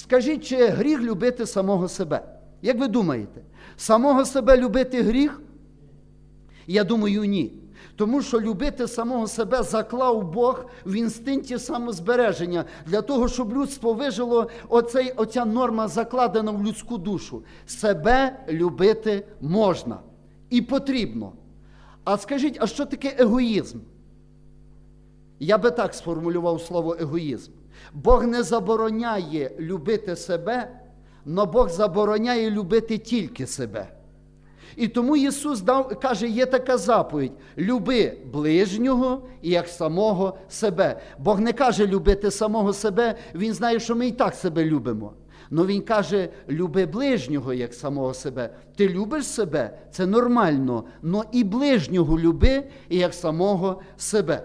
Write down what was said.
Скажіть, чи гріх любити самого себе? Як ви думаєте, самого себе любити гріх? Я думаю, ні. Тому що любити самого себе заклав Бог в інстинкті самозбереження для того, щоб людство вижило оцей, оця норма закладена в людську душу. Себе любити можна і потрібно. А скажіть, а що таке егоїзм? Я би так сформулював слово егоїзм. Бог не забороняє любити себе, але Бог забороняє любити тільки себе. І тому Ісус дав, каже, є така заповідь: люби ближнього як самого себе. Бог не каже любити самого себе, Він знає, що ми і так себе любимо. Но Він каже, люби ближнього як самого себе. Ти любиш себе, це нормально, але і ближнього люби як самого себе.